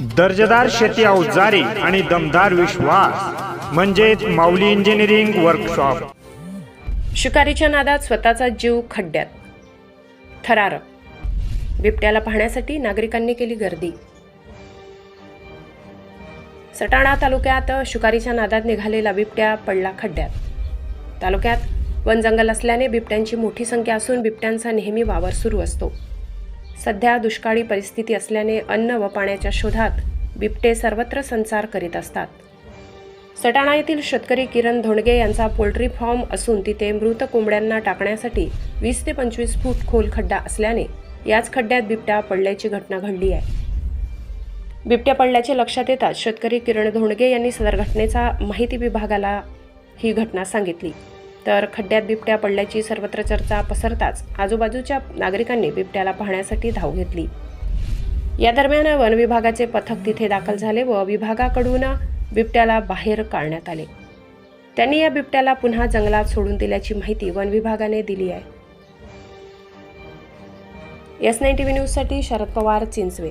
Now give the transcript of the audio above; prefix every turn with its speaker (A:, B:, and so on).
A: दर्जेदार शेती अवजारे आणि दमदार विश्वास म्हणजेच माऊली इंजिनिअरिंग वर्कशॉप
B: शिकारीच्या नादात स्वतःचा जीव खड्ड्यात. थरार बिबट्याला पाहण्यासाठी नागरिकांनी केली गर्दी. सटाणा तालुक्यात शिकारीच्या नादात निघालेला बिबट्या पडला खड्ड्यात. तालुक्यात वन जंगल असल्याने बिबट्यांची मोठी संख्या असून बिबट्यांचा नेहमी वावर सुरू असतो. सध्या दुष्काळी परिस्थिती असल्याने अन्न व पाण्याच्या शोधात बिबटे सर्वत्र संचार करीत असतात. सटाणा येथील शेतकरी किरण धोंडगे यांचा पोल्ट्री फॉर्म असून तिथे मृत कोंबड्यांना टाकण्यासाठी वीस ते पंचवीस फूट खोल खड्डा असल्याने याच खड्ड्यात बिबट्या पडल्याची घटना घडली आहे. बिबट्या पडल्याचे लक्षात येताच शेतकरी किरण धोंडगे यांनी सदर घटनेचा माहिती विभागाला ही घटना सांगितली. तर खड्ड्यात बिबट्या पडल्याची सर्वत्र चर्चा पसरताच आजूबाजूच्या नागरिकांनी बिबट्याला पाहण्यासाठी धाव घेतली. या दरम्यान वन विभागाचे पथक तिथे दाखल झाले व विभागाकडून बिबट्याला बाहेर काढण्यात आले. त्यांनी या बिबट्याला पुन्हा जंगलात सोडून दिल्याची माहिती वन विभागाने दिली आहे. एस नाईन टी व्ही न्यूजसाठी शरद पवार चिंचवे.